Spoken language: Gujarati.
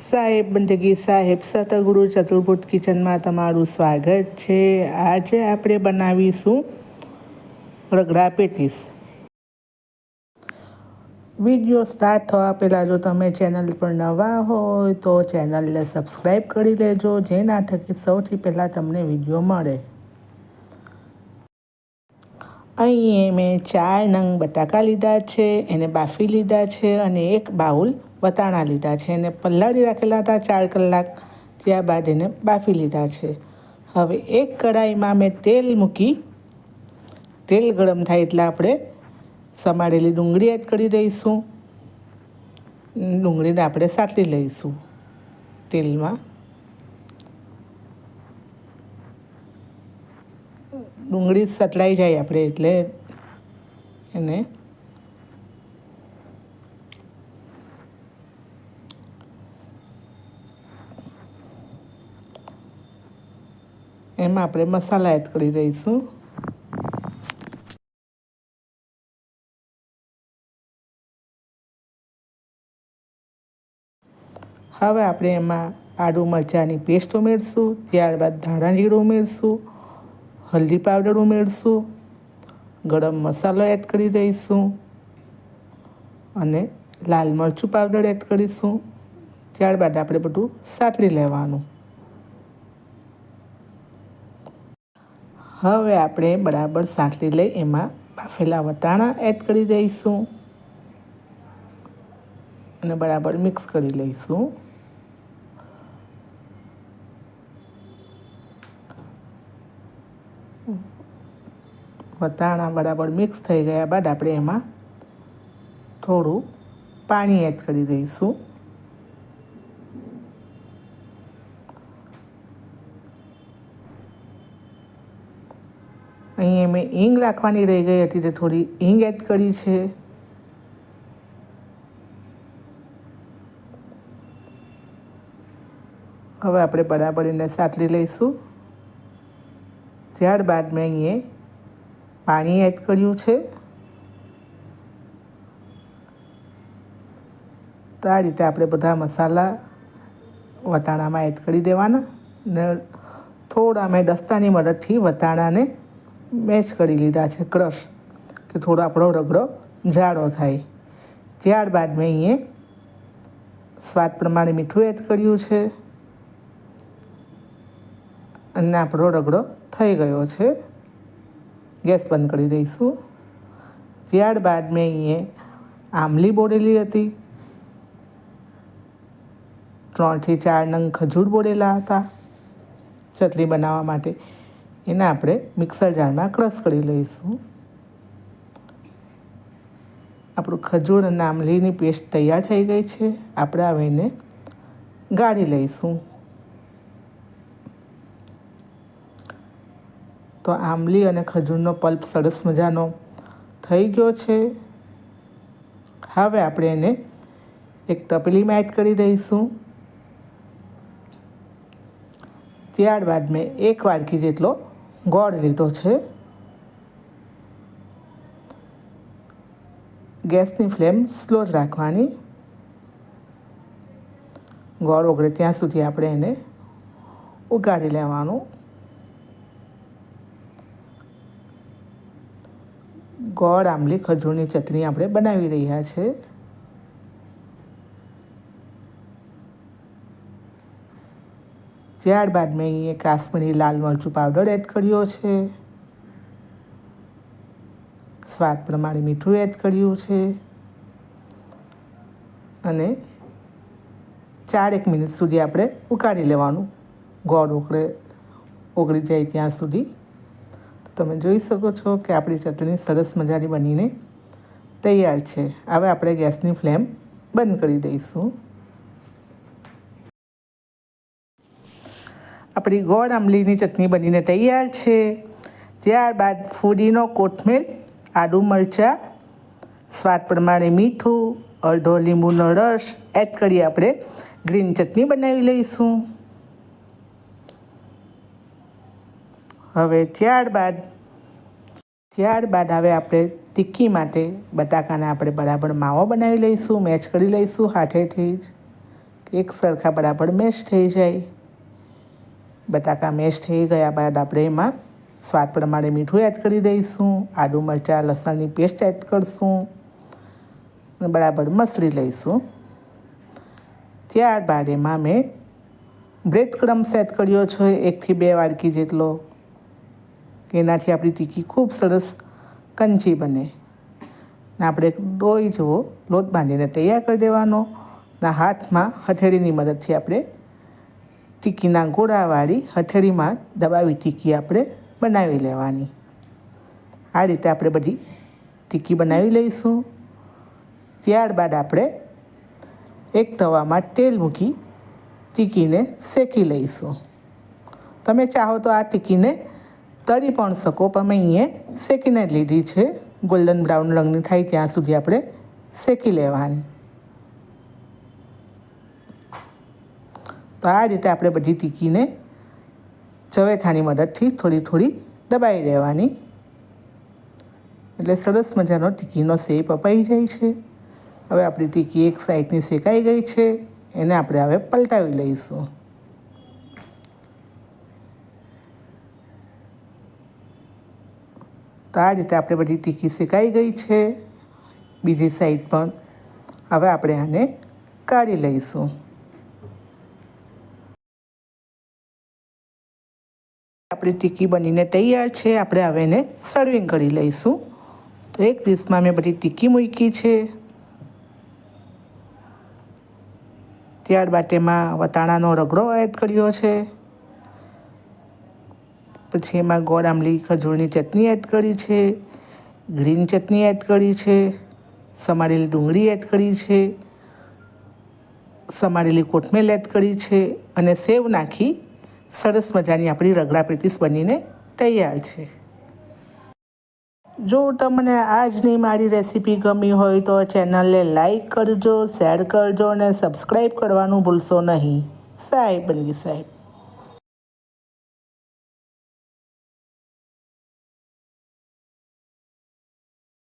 સાહેબ, બંદગી સાહેબ, સતગુરુ ચતુર્ભુજ કિચનમાં તમારું સ્વાગત છે. આજે આપણે બનાવીશું રગડા પેટીસ. વીડિયો સ્ટાર્ટ થવા પહેલાં જો તમે ચેનલ પર નવા હોય તો ચેનલને સબસ્ક્રાઈબ કરી લેજો, જેના થકી સૌથી પહેલાં તમને વીડિયો મળે. અહીં મેં ચાર નંગ બટાકા લીધા છે, એને બાફી લીધા છે અને એક બાઉલ વટાણા લીધા છે એને પલાળી રાખેલા હતા ચાર કલાક ત્યારબાદ એને બાફી લીધા છે. હવે એક કઢાઈમાં મેં તેલ મૂકી, તેલ ગરમ થાય એટલે આપણે સમારેલી ડુંગળી એડ કરી દઈશું. ડુંગળીને આપણે સાટલી લઈશું તેલમાં. ડુંગળી સટલાઈ જાય આપણે એટલે એને એમાં આપણે મસાલા એડ કરી દઈશું હવે આપણે એમાં આદુ મરચાંની પેસ્ટ ઉમેરશું, ત્યારબાદ ધાણા જીરું ઉમેરશું, હલ્દી પાવડર ઉમેરશું, ગરમ મસાલો એડ કરી દઈશું અને લાલ મરચું પાવડર એડ કરીશું. ત્યારબાદ આપણે બધું સાતરી લેવાનું. હવે આપણે બરાબર સાંકળી લઈ એમાં બાફેલા વટાણા એડ કરી દઈશું. અને બરાબર મિક્સ કરી લઈશું. વટાણા બરાબર મિક્સ થઈ ગયા બાદ આપણે એમાં થોડું પાણી એડ કરી દઈશું. અહીં મેં ઈંગ રાખવાની રહી ગઈ હતી, તે થોડી ઈંગ એડ કરી છે. હવે આપણે બરાબર એને સાતલી લઈશું. ત્યારબાદ મેં અહીંયા પાણી એડ કર્યું છે. તો આ રીતે આપણે બધા મસાલા વટાણામાં એડ કરી દેવાના ને થોડા મેં દસ્તાની મદદથી વટાણાને મેચ કરી લીધા છે ક્રશ, કે થોડો આપણો રગડો જાડો થાય. ત્યારબાદ મેં અહીંયા સ્વાદ પ્રમાણે મીઠું એડ કર્યું છે. અને આપણો રગડો થઈ ગયો છે. ગેસ બંધ કરી દઈશું. ત્યારબાદ મેં અહીંયા આંબલી બોળેલી હતી. ત્રણથી ચાર નંગ ખજૂર બોળેલા હતા. ચટણી બનાવવા માટે એને આપણે મિક્સર જારમાં ક્રશ કરી લઈશું. આપણું ખજૂર અને આમલીની પેસ્ટ તૈયાર થઈ ગઈ છે. આપણે હવે એને ગાળી લઈશું. તો આંબલી અને ખજૂરનો પલ્પ સરસ મજાનો થઈ ગયો છે. હવે આપણે એને એક તપેલીમાં એડ કરી દઈશું. ત્યારબાદ મેં એક વાડકી જેટલો ગોળ લીધો છે. ગેસની ફ્લેમ સ્લો જ રાખવાની. ગોળ ઓગળે ત્યાં સુધી આપણે એને ઉગાડી લેવાનું. ગોળ, આંબલી, ખજૂરની ચટણી આપણે બનાવી રહ્યા છે. ત્યારબાદ મેં અહીંયા કાશ્મીરી લાલ મરચું પાવડર એડ કર્યો છે. સ્વાદ પ્રમાણે મીઠું એડ કર્યું છે. અને ચારેક મિનિટ સુધી આપણે ઉકાળી લેવાનું. ગોળ ઉકળે ઓગળી જાય ત્યાં સુધી. તો તમે જોઈ શકો છો કે આપણી ચટણી સરસ મજાની બનીને તૈયાર છે. હવે આપણે ગેસની ફ્લેમ બંધ કરી દઈશું. આપણી ગોળ આંબલીની ચટણી બનીને તૈયાર છે. ત્યારબાદ ફૂદીનો કોથમીર, આદુ મરચાં, સ્વાદ પ્રમાણે મીઠું, અડધો લીંબુનો રસ, એડ કરી આપણે ગ્રીન ચટણી બનાવી લઈશું. હવે ત્યારબાદ ત્યારબાદ હવે આપણે તીખી માટે બટાકાને આપણે બરાબર માવો બનાવી લઈશું, મેચ કરી લઈશું હાથેથી જ. એક સરખા બરાબર મેશ થઈ જાય. બટાકા મેશ થઈ ગયા બાદ આપણે એમાં સ્વાદ પ્રમાણે મીઠું એડ કરી દઈશું, આદુ મરચાં, લસણની પેસ્ટ એડ કરીશું અને બરાબર મસળી લઈશું. ત્યારબાદ એમાં મેં બ્રેડ ક્રમ્સ એડ કર્યો છે, એકથી બે વાડકી જેટલો. એનાથી આપણી ટીકી ખૂબ સરસ કંચી બને. ને આપણે ડોઈ જેવો લોટ બાંધીને તૈયાર કરી દેવાનો. ના હાથમાં હથેળીની મદદથી આપણે ટીકીના ગોળાવાળી હથેળીમાં દબાવી ટીકી આપણે બનાવી લેવાની. આ રીતે આપણે બધી ટીકી બનાવી લઈશું. ત્યારબાદ આપણે એક તવામાં તેલ મૂકી ટીકીને શેકી લઈશું. તમે ચાહો તો આ ટીકીને તળી પણ શકો, પણ મેં અહીંયા શેકીને લીધી છે. ગોલ્ડન બ્રાઉન રંગની થાય ત્યાં સુધી આપણે શેકી લેવાની. તો આ રીતે આપણે બધી ટીકીને ચવેથાની મદદથી થોડી થોડી દબાઈ રહેવાની. એટલે સરસ મજાનો ટીકીનો શેપ અપાઈ જાય છે. હવે આપણી ટીકી એક સાઈડની શેકાઈ ગઈ છે. એને આપણે હવે પલટાવી લઈશું. તો આ રીતે આપણે બધી ટીકી શેકાઈ ગઈ છે. બીજી સાઈડ પણ હવે આપણે આને કાઢી લઈશું. આપણી ટીકી બનીને તૈયાર છે. આપણે હવે એને સર્વિંગ કરી લઈશું. તો એક ડીશમાં મેં બધી ટીકી મૂકી છે. ત્યારબાદ તેમાં વટાણાનો રગડો એડ કર્યો છે. પછી એમાં ગોળ આંબલી, ખજૂરની ચટણી એડ કરી છે. ગ્રીન ચટણી એડ કરી છે. સમારેલી ડુંગળી એડ કરી છે. સમારેલી કોથમેલ એડ કરી છે. અને સેવ નાખી સરસ મજાની આપણી રગડા પેટીસ બનીને તૈયાર છે. જો તમને આજની મારી રેસીપી ગમી હોય તો ચેનલને લાઈક કરજો, શેર કરજો અને સબસ્ક્રાઈબ કરવાનું ભૂલશો નહીં. સાહેબ બની સાહેબ.